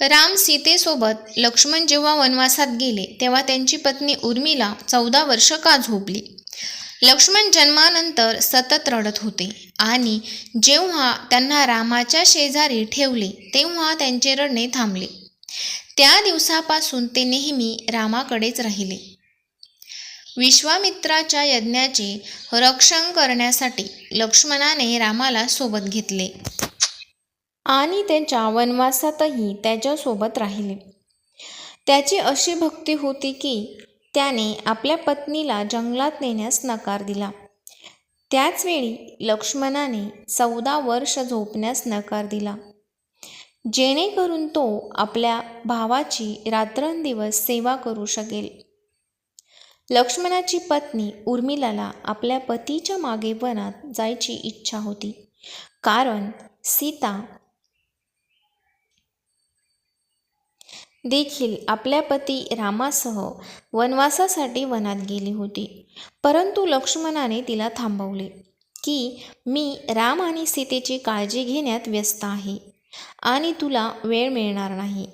राम सीतेसोबत लक्ष्मण जेव्हा वनवासात गेले तेव्हा त्यांची पत्नी उर्मिला चौदा वर्ष का झोपली? लक्ष्मण जन्मानंतर सतत रडत होते आणि जेव्हा त्यांना रामाच्या शेजारी ठेवले तेव्हा त्यांचे रडणे थांबले. त्या दिवसापासून ते नेहमी रामाकडेच राहिले. विश्वामित्राच्या यज्ञाचे रक्षण करण्यासाठी लक्ष्मणाने रामाला सोबत घेतले. आणि त्यांच्या वनवासातही त्याच्यासोबत राहिले. त्याची अशी भक्ती होती की त्याने आपल्या पत्नीला जंगलात नेण्यास नकार दिला. त्याचवेळी लक्ष्मणाने चौदा वर्ष झोपण्यास नकार दिला. जेणेकरून तो आपल्या भावाची रात्रंदिवस सेवा करू शकेल. लक्ष्मणाची पत्नी उर्मिलाला आपल्या पतीच्या मागे वनात जायची इच्छा होती. कारण सीता देखील आपल्या पती रामासह वनवासासाठी वनात गेली होती. परंतु लक्ष्मणाने तिला थांबवले की मी राम आणि सीतेची काळजी घेण्यात व्यस्त आहे आणि तुला वेळ मिळणार नाही.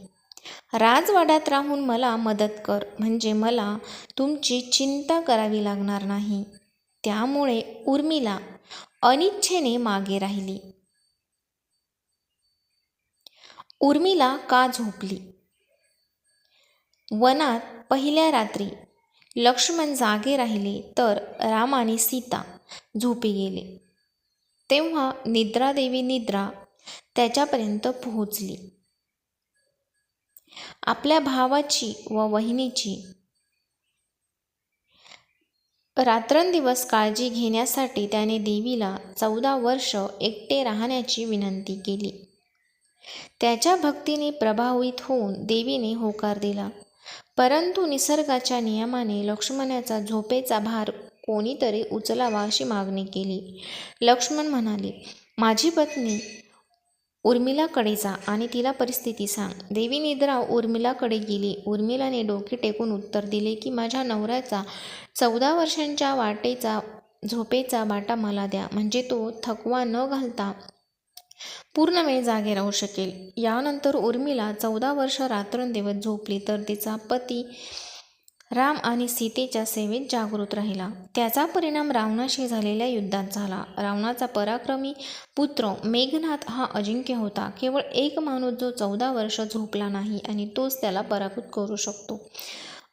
राजवाड्यात राहून मला मदत कर म्हणजे मला तुमची चिंता करावी लागणार नाही त्यामुळे उर्मिला अनिच्छेने मागे राहिली. उर्मिला का झोपली? वनात पहिल्या रात्री लक्ष्मण जागे राहिले तर राम आणि सीता झोपी गेले. तेव्हा निद्रादेवी निद्रा त्याच्यापर्यंत पोहोचली. आपल्या भावाची व वहिनीची रात्रंदिवस काळजी घेण्यासाठी त्याने देवीला चौदा वर्ष एकटे राहण्याची विनंती केली. त्याच्या भक्तीने प्रभावित होऊन देवीने होकार दिला. परंतु निसर्गाच्या नियमाने लक्ष्मणाचा झोपेचा भार कोणीतरी उचलावा अशी मागणी केली. लक्ष्मण म्हणाले माझी पत्नी उर्मिलाकडे जा आणि तिला परिस्थिती सांग देवी निद्रा उर्मिलाकडे गेली. उर्मिलाने डोके टेकून उत्तर दिले की माझ्या नवऱ्याचा चौदा वर्षांच्या वाटेचा झोपेचा बाटा मला द्या. म्हणजे तो थकवा न घालता पूर्ण वेळ जागे राहू शकेल. यानंतर उर्मिला चौदा वर्ष रात्रंदिवस झोपली तर तिचा पती राम आणि सीतेच्या सेवेत जागृत राहिला. त्याचा परिणाम रावणाशी झालेल्या युद्धात झाला. रावणाचा पराक्रमी पुत्र मेघनाथ हा अजिंक्य होता. केवळ एक माणूस जो चौदा वर्ष झोपला नाही आणि तोच त्याला पराभूत करू शकतो.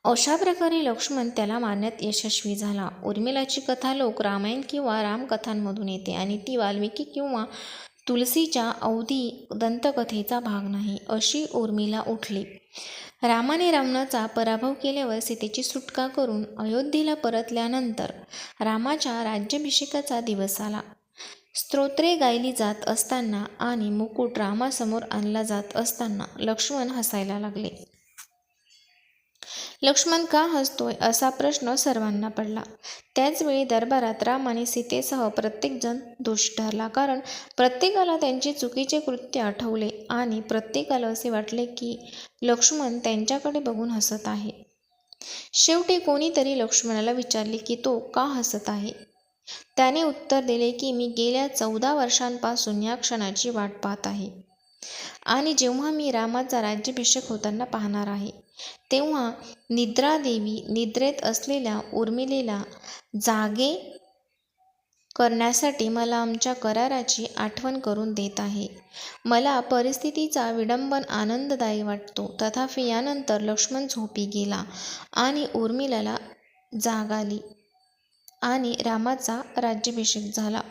अशा प्रकारे लक्ष्मण त्याला मारण्यात यशस्वी झाला. उर्मिलाची कथा लोक रामायण किंवा रामकथांमधून येते आणि ती वाल्मिकी किंवा तुलसीच्या अवधी दंतकथेचा भाग नाही अशी उर्मिला उठली. रामाने रावणाचा पराभव केल्यावर सीतेची सुटका करून अयोध्येला परतल्यानंतर रामाच्या राज्याभिषेकाचा दिवस आला. स्तोत्रे गायली जात असताना आणि मुकुट रामासमोर आणला जात असताना लक्ष्मण हसायला लागले. लक्ष्मण का हसतोय असा प्रश्न सर्वांना पडला. त्याचवेळी दरबारात राम आणि सीतेसह प्रत्येकजण दोष ठरला कारण प्रत्येकाला त्यांचे चुकीचे कृत्य आठवले आणि प्रत्येकाला असे वाटले की लक्ष्मण त्यांच्याकडे बघून हसत आहे. शेवटी कोणीतरी लक्ष्मणाला विचारले की तो का हसत आहे? त्याने उत्तर दिले की मी गेल्या चौदा वर्षांपासून या क्षणाची वाट पाहत आहे आणि जेव्हा मी रामाचा राज्याभिषेक होताना पाहणार आहे तेव्हा निद्रादेवी निद्रेत असलेल्या उर्मिलेला जागे करण्यासाठी मला आमच्या कराराची आठवण करून देत आहे. मला परिस्थितीचा विडंबन आनंददायी वाटतो. तथापि यानंतर लक्ष्मण झोपी गेला आणि उर्मिलाला जाग आली आणि रामाचा राज्याभिषेक झाला.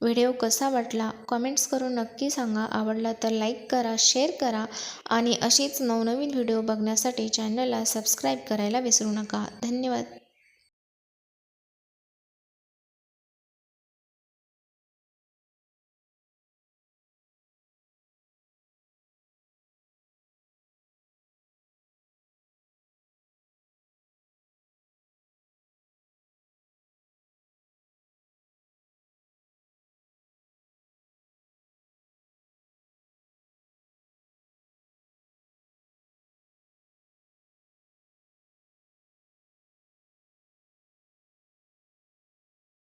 व्हिडिओ कसा वाटला कमेंट्स करून नक्की सांगा. आवडला तर लाईक करा शेअर करा आणि अशीच नवनवीन व्हिडिओ बघण्यासाठी चॅनलला सबस्क्राईब करायला विसरू नका. धन्यवाद.